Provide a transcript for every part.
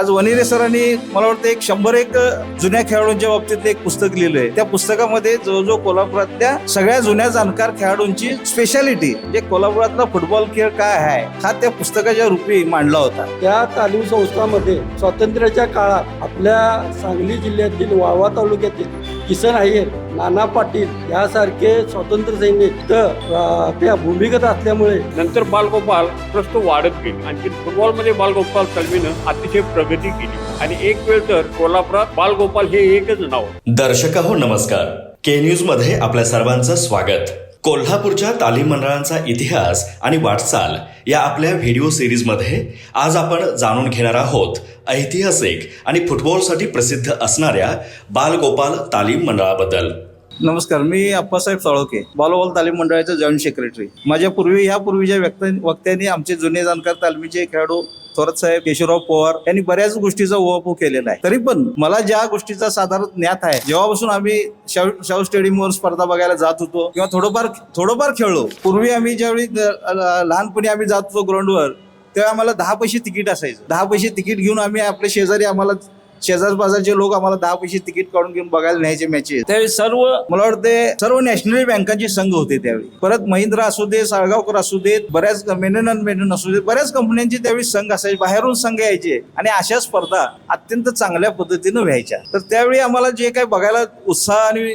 आज वनिरे सरांनी मला वाटतं एक शंभर एक जुन्या खेळाडूंच्या बाबतीत एक पुस्तक लिहिलं आहे त्या पुस्तकामध्ये जवळजवळ कोल्हापुरातल्या सगळ्या जुन्या जाणकार खेळाडूंची स्पेशालिटी जे कोल्हापुरातला फुटबॉल खेळ काय आहे हा त्या पुस्तकाच्या रूपी मांडला होता. त्या तालीम संस्थामध्ये स्वातंत्र्याच्या काळात आपल्या सांगली जिल्ह्यातील वाळवा तालुक्यातील किसन अय्यर नाना पाटील यासारखे स्वातंत्र्य सैनिक. तर त्या भूमिगत असल्यामुळे नंतर बालगोपाल प्रस्त वाढत गेली. आणखी फुटबॉलमध्ये बालगोपाल तलमीनं अतिशय प्रगती केली. आणि एक वेळ तर कोल्हापुरात बालगोपाल हे एकच नाव. दर्शक हो नमस्कार. के न्यूजमध्ये आपल्या सर्वांचं स्वागत. कोल्हापूरच्या तालीम मंडळांचा इतिहास आणि वाटचाल या आपल्या व्हिडिओ सिरीजमध्ये आज आपण जाणून घेणार आहोत. ऐतिहासिक आणि फुटबॉलसाठी प्रसिद्ध असणाऱ्या बालगोपाल तालीम मंडळाबद्दल. नमस्कार मी अप्पासाहेब साळोके बालोबाल तालीम मंडळाचे जॉईंट सेक्रेटरी माझ्या पूर्वी ह्या पूर्वीच्या व्यक्त वक्त्यांनी आमचे जुने जाणकार तालमीचे खेळाडू थोरात साहेब केशवराव पवार यांनी बऱ्याच गोष्टीचा उहापोह केलेला आहे. तरी पण मला ज्या गोष्टीचा साधारण ज्ञात आहे जेव्हापासून आम्ही शाहू शाहू स्टेडियमवर स्पर्धा बघायला जात होतो किंवा थोडंफार थोडंफार खेळलो पूर्वी आम्ही ज्यावेळी लहानपणी आम्ही जात होतो ग्राउंडवर तेव्हा आम्हाला दहा पैसे तिकीट असायचं. दहा पैसे तिकीट घेऊन आम्ही आपले शेजारी आम्हाला शेजार बाजारचे लोक आम्हाला दहा पैसे तिकीट काढून घेऊन बघायला न्यायचे मॅचेस त्यावेळी सर्व मला वाटते सर्व नॅशनल बँकांचे संघ होते त्यावेळी. परत महिंद्रा असू दे साळगावकर असू देत बऱ्याच मेनन मेनन असू देत बऱ्याच कंपन्यांचे त्यावेळी संघ असायचे. बाहेरून संघ यायचे. आणि अशा स्पर्धा अत्यंत चांगल्या पद्धतीनं व्हायच्या. तर त्यावेळी आम्हाला जे काही बघायला उत्साह आणि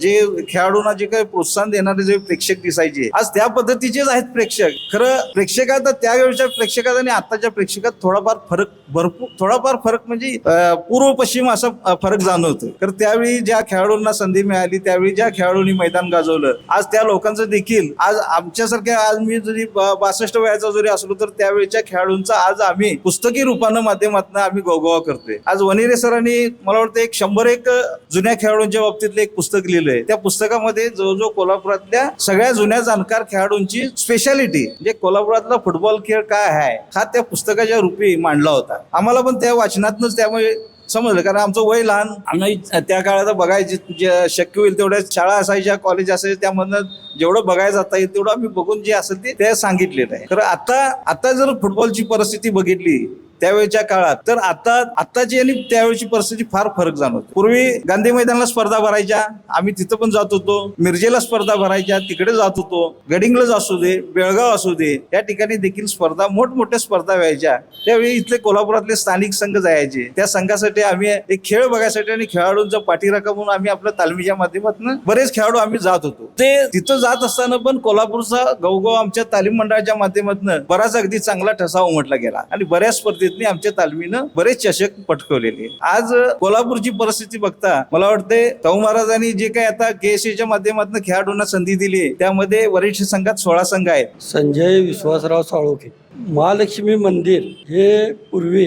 जे खेळाडूंना जे काही प्रोत्साहन देणारे जे प्रेक्षक दिसायचे आज त्या पद्धतीचेच आहेत प्रेक्षक. खरं प्रेक्षकात त्यावेळच्या प्रेक्षकात आणि आताच्या प्रेक्षकात थोडाफार फरक भरपूर थोडाफार फरक म्हणजे पूर्व पश्चिम असा फरक जाणवतो तर त्यावेळी ज्या खेळाडूंना संधी मिळाली त्यावेळी ज्या खेळाडूंनी मैदान गाजवलं आज त्या लोकांचं देखील आज आमच्यासारख्या आज मी जरी ब- बासष्ट वयाचा जरी असलो तर त्यावेळीच्या खेळाडूंचा आज आम्ही पुस्तकी रूपानं माध्यमातून आम्ही गोगोवा करतोय. आज वनिरे सरांनी मला वाटतं एक शंभर एक जुन्या खेळाडूंच्या बाबतीतलं एक पुस्तक लिहिलंय. त्या पुस्तकामध्ये जवळजवळ कोल्हापुरातल्या सगळ्या जुन्या जाणकार खेळाडूंची स्पेशालिटी म्हणजे कोल्हापुरातला फुटबॉल खेळ काय आहे हा त्या पुस्तकाच्या रूपी मांडला होता. आम्हाला पण त्या वाचनातनच त्यामुळे समजलं कारण आमचं वय लहान. आम्ही त्या काळात बघायचे जे शक्य होईल तेवढ्या शाळा असायच्या कॉलेज असायचे त्यामधनं जेवढं बघायला जाता येईल तेवढं आम्ही बघून जे असेल ते ते सांगितलेलं आहे. तर आता आता जर फुटबॉलची परिस्थिती बघितली त्यावेळच्या काळात. तर आता आताची आणि त्यावेळची परिस्थिती फार फरक जाणवतो. पूर्वी गांधी मैदानाला स्पर्धा भरायच्या आम्ही तिथं पण जात होतो. मिरजेला स्पर्धा भरायच्या तिकडे जात होतो. गडिंगलज असू दे बेळगाव असू दे या ठिकाणी देखील स्पर्धा मोठमोठ्या स्पर्धा व्हायच्या. त्यावेळी इथले कोल्हापुरातले स्थानिक संघ जायचे. त्या संघासाठी आम्ही एक खेळ बघायसाठी आणि खेळाडूंचा पाठीराखा म्हणून आम्ही आपल्या तालमीच्या माध्यमातून बरेच खेळाडू आम्ही जात होतो. ते तिथं जात असताना पण कोल्हापूरचा गवगव आमच्या तालीम मंडळाच्या माध्यमातून बराच अगदी चांगला ठसा उमटला गेला. आणि बऱ्याच स्पर्धेतनी आमच्या तालमीनं बरेच चषक पटकवलेले आज कोल्हापूरची परिस्थिती बघता मला वाटते शाहू महाराजांनी जे काही आता केएससीच्या माध्यमातून खेळाडूंना संधी दिली त्यामध्ये वरिष्ठ संघात सोळा संघ आहेत. संजय विश्वासराव साळोखे महालक्ष्मी मंदिर हे पूर्वी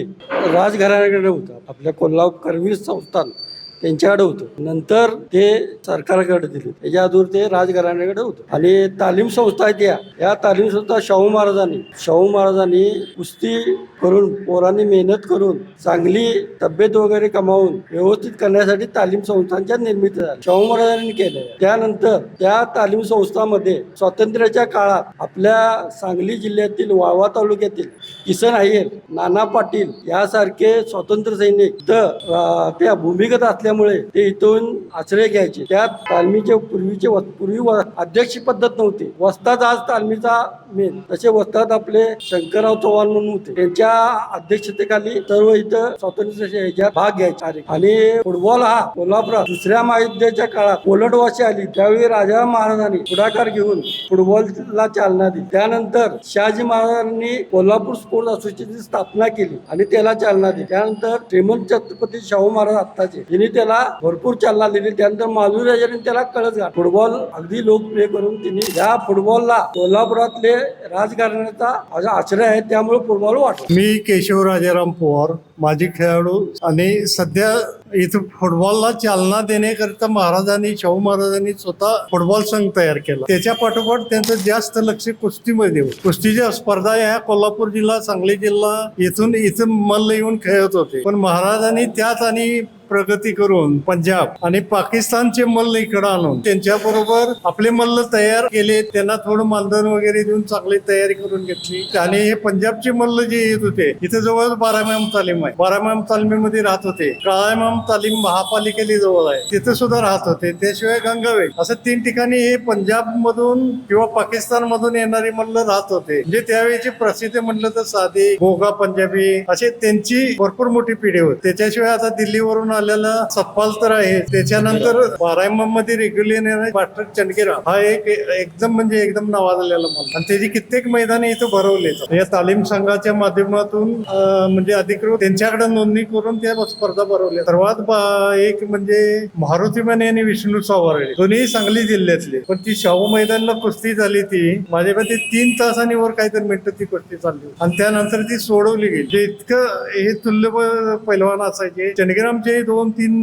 राजघराण्याकडे होतं. आपल्या कोल्हापूर करवीर संस्थान त्यांच्याकडे होतं. नंतर ते सरकारकडे दिले. त्याच्या अगोदर ते राजघराण्याकडे होतं. आणि तालीम संस्था आहेत या. या तालीम संस्था शाहू महाराजांनी. शाहू महाराजांनी कुस्ती करून पोरांनी मेहनत करून चांगली तब्येत वगैरे कमावून व्यवस्थित करण्यासाठी तालीम संस्थांच्या निर्मिती झाल्या. शाहू महाराजांनी केलं त्यानंतर त्या तालीम संस्थामध्ये स्वातंत्र्याच्या काळात आपल्या सांगली जिल्ह्यातील वाळवा तालुक्यातील किसन अय्यर नाना पाटील यासारखे स्वातंत्र्य सैनिक तर त्या भूमिगत असल्यामुळे ते इथून आश्रय घ्यायचे. त्यात तालमीचे पूर्वीचे व- पूर्वी व- पद्धत नव्हती. वस्ताद आज तालमीचा मेन. तसे वस्ताद आपले शंकरराव चव्हाण म्हणून होते. त्यांच्या अध्यक्षतेखाली सर्व इथं स्वातंत्र्य भाग घ्यायचे. आणि फुटबॉल हा कोल्हापुरात दुसऱ्या महायुद्धाच्या काळात कोलटवाशी आली. त्यावेळी राजा महाराजांनी पुढाकार घेऊन फुटबॉलला चालना दिली. त्यानंतर शहाजी महाराजांनी कोल्हापूर स्पोर्ट्स असोसिएशनची स्थापना केली आणि त्याला चालना दिली. त्यानंतर श्रीमंत छत्रपती शाहू महाराज आत्ताचे. यांनी त्याला भरपूर चालना दिली. त्यानंतर माधुरी राजांनी त्याला कळत घाल फुटबॉल अगदी लोकप्रिय करून तिने या फुटबॉलला कोल्हापुरातले राजकारणाचा आश्रय आहे. त्यामुळे फुटबॉल वाटतो. मी केशव राजाराम पवार माजी खेळाडू आणि सध्या इथं फुटबॉलला चालना देण्याकरिता महाराजांनी शाहू महाराजांनी स्वतः फुटबॉल संघ तयार केला. त्याच्या पाठोपाठ त्यांचं जास्त लक्ष कुस्तीमध्ये होतं. कुस्तीच्या स्पर्धा ह्या कोल्हापूर जिल्हा सांगली जिल्हा इथून इथून मल्ल येऊन खेळत होते. पण महाराजांनी त्यात आणि प्रगती करून पंजाब आणि पाकिस्तानचे मल्ल इकडे आणून त्यांच्या बरोबर आपले मल्ल तयार केले त्यांना थोडं मानधन वगैरे देऊन चांगली तयारी करून घेतली. आणि हे पंजाबचे मल्ल जे येत होते इथे जवळ बारामाम तालीम आहे. बारामाम तालमीमध्ये राहत होते. काळामाम तालीम महापालिकेली जवळ आहे. तिथे सुद्धा राहत होते. त्याशिवाय गंगावे असं तीन ठिकाणी हे पंजाब मधून किंवा पाकिस्तान मधून येणारे मल्ल राहत होते. म्हणजे त्यावेळेची प्रसिद्ध म्हटलं तर साधी गोगा पंजाबी असे त्यांची भरपूर मोठी पिढी होती. त्याच्याशिवाय आता दिल्लीवरून आलेला सतपाल तर आहे. त्याच्यानंतर बारामाममध्ये रेग्युलर पाटर चंडगेराव हा एक एकदम म्हणजे एकदम नावाजलेला मला. आणि त्याची कित्येक मैदाने इथं भरवले या तालीम संघाच्या माध्यमातून म्हणजे अधिकृत त्यांच्याकडे नोंदणी करून त्या स्पर्धा भरवल्या. सर्वात बा- एक म्हणजे मारुती माने आणि विष्णू सावरळे दोन्ही सांगली जिल्ह्यातले. पण ती शाहू मैदानला कुस्ती झाली ती. माझ्या मते तीन तासांनी वर काहीतरी मिनिटं ती कुस्ती चालली आणि त्यानंतर ती सोडवली गेली. जे इतकं हे तुल्य पैलवान असायचे. चंडगेरामचे दोन तीन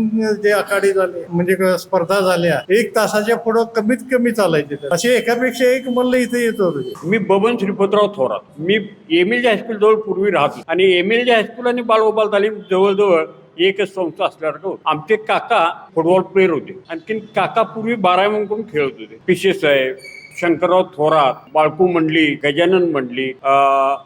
जे आखाडे झाले म्हणजे स्पर्धा झाल्या एक तासाच्या पुढं कमीत कमी चालायचे असे एकापेक्षा एक मल्ल इथे येत होते मी बबन श्रीपतराव थोरात. मी एम एल हायस्कूल जवळ पूर्वी राहतो. आणि एम एल हायस्कूल आणि बालगोपाल तालीम जवळजवळ एकच संस्था असल्यासारखं होतं. आमचे काका फुटबॉल प्लेअर होते. आणखीन काका पूर्वी बारावी करून खेळत होते. पिशे साहेब शंकरराव थोरात बाळकू मंडळी गजानन मंडळी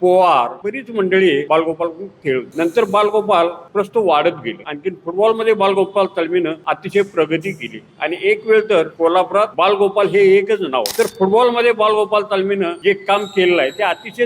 पोवार बरीच मंडळी बालगोपाल खेळ. नंतर बालगोपाल प्रस्त वाढत गेले. आणखी फुटबॉलमध्ये बालगोपाल तळमीनं अतिशय प्रगती केली. आणि एक वेळ तर कोल्हापुरात बालगोपाल हे एकच नाव. तर फुटबॉलमध्ये बालगोपाल तालमीनं जे काम केलेलं आहे ते अतिशय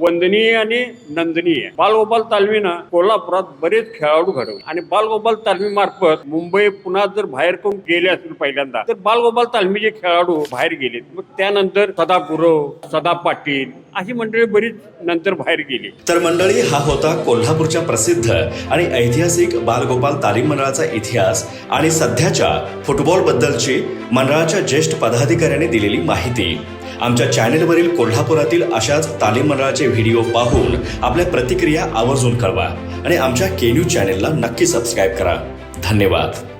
वंदनीय आणि नंदनीय बालगोपाल तालमीनं कोल्हापुरात बरेच खेळाडू घडवले. आणि बालगोपाल तालमी मार्फत मुंबई पुन्हा जर बाहेर करून गेले असतील पहिल्यांदा तर बालगोपाल तालमीचे खेळाडू बाहेर गेले मग त्यानंतर सदा गुरव सदा पाटील अशी मंडळी बरीच नंतर बाहेर गेली. तर मंडळी हा होता कोल्हापूरच्या प्रसिद्ध आणि ऐतिहासिक बालगोपाल तालीम मंडळाचा इतिहास आणि सध्याच्या फुटबॉलबद्दलची मंडळाच्या ज्येष्ठ पदाधिकाऱ्यांनी दिलेली माहिती. आमच्या चॅनेलवरील कोल्हापुरातील अशाच तालीम मंडळाचे व्हिडिओ पाहून आपल्या प्रतिक्रिया आवर्जून कळवा आणि आमच्या केन्यू चॅनेलला नक्की सबस्क्राईब करा. धन्यवाद.